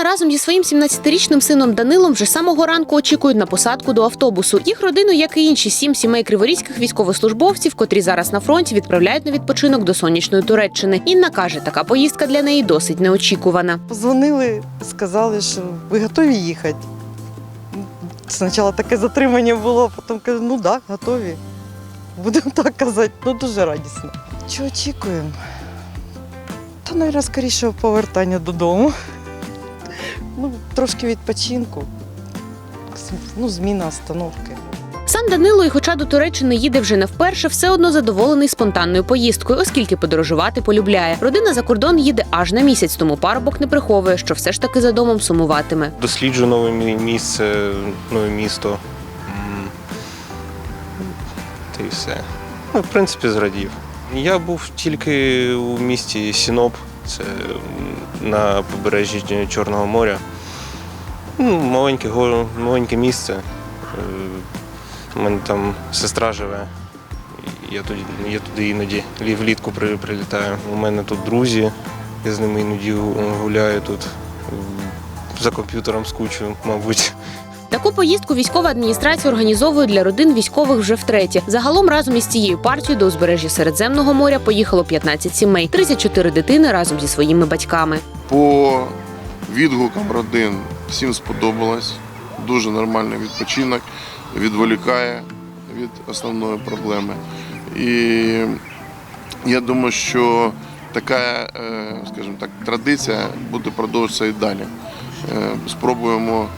Родина разом зі своїм 17-річним сином Данилом вже самого ранку очікують на посадку до автобусу. Їх родину, як і інші сім сімей криворізьких військовослужбовців, котрі зараз на фронті відправляють на відпочинок до сонячної Туреччини. Інна каже, така поїздка для неї досить неочікувана. Позвонили, сказали, що ви готові їхати. Спочатку таке затримання було, потім кажу, ну так, да, готові. Будемо так казати, ну дуже радісно. Що очікуємо? Та, мабуть, скоріше повертання додому. Ну, трошки відпочинку. Ну, зміна остановки. Сам Данило, і хоча до Туреччини їде вже не вперше, все одно задоволений спонтанною поїздкою, оскільки подорожувати полюбляє. Родина за кордон їде аж на місяць, тому парубок не приховує, що все ж таки за домом сумуватиме. Досліджу нове місце, нове місто. Та й все. Ну, в принципі, зрадів. Я був тільки у місті Сіноп, це на побережжі Чорного моря. Ну, маленьке, маленьке місце. Е, У мене там сестра живе. Я туди, я туди іноді лі- влітку при- прилітаю. У мене тут друзі, я з ними іноді гу- гуляю тут. За комп'ютером скучу, мабуть. Таку поїздку військова адміністрація організовує для родин військових вже втретє. Загалом разом із цією партією до узбережжя Середземного моря поїхало 15 сімей, 34 дитини разом зі своїми батьками. По відгукам родин всім сподобалось. Дуже нормальний відпочинок, відволікає від основної проблеми. І я думаю, що така, е, скажімо так, традиція буде продовжуватися і далі. Е, Спробуємо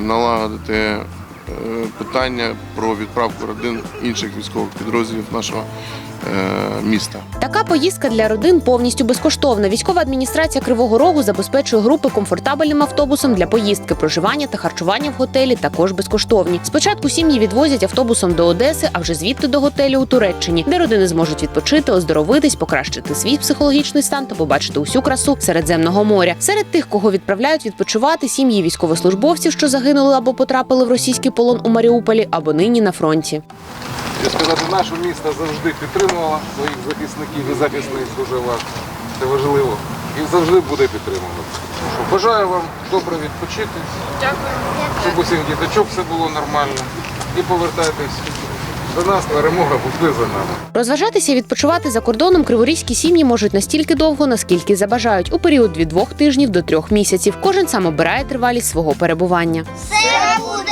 налагодити е, питання про відправку родин інших військових підрозділів нашого е, міста. Така поїздка для родин повністю безкоштовна. Військова адміністрація Кривого Рогу забезпечує групи комфортабельним автобусом для поїздки. Проживання та харчування в готелі також безкоштовні. Спочатку сім'ї відвозять автобусом до Одеси, а вже звідти до готелю у Туреччині, де родини зможуть відпочити, оздоровитись, покращити свій психологічний стан та побачити усю красу Середземного моря. Серед тих, кого відправляють відпочивати, сім'ї військовослужбовців, що загинули або потрапили в російський полон у Маріуполі, або нині на фронті. Я сказати, наше місто завжди підтримувало своїх захисників і захисниць дуже важко. Це важливо. І завжди буде підтримувати. Що, Бажаю вам добре відпочити. Дякую. Щоб усіх діточок все було нормально. І повертайтесь до нас, перемога буде за нами. Розважатися і відпочивати за кордоном криворізькі сім'ї можуть настільки довго, наскільки забажають, у період від двох тижнів до трьох місяців. Кожен сам обирає тривалість свого перебування. Це буде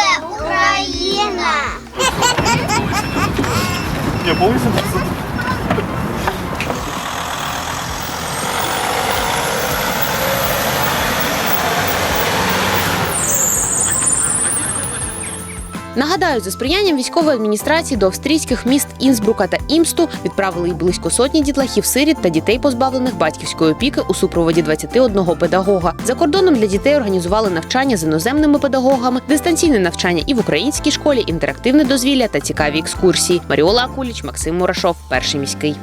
이제 보고 있으면 Нагадаю, за сприянням військової адміністрації до австрійських міст Інсбрука та Імсту відправили й близько сотні дітлахів сиріт та дітей, позбавлених батьківської опіки у супроводі 21 педагога. За кордоном для дітей організували навчання з іноземними педагогами, дистанційне навчання і в українській школі, інтерактивне дозвілля та цікаві екскурсії. Маріола Акуліч, Максим Мурашов, перший міський.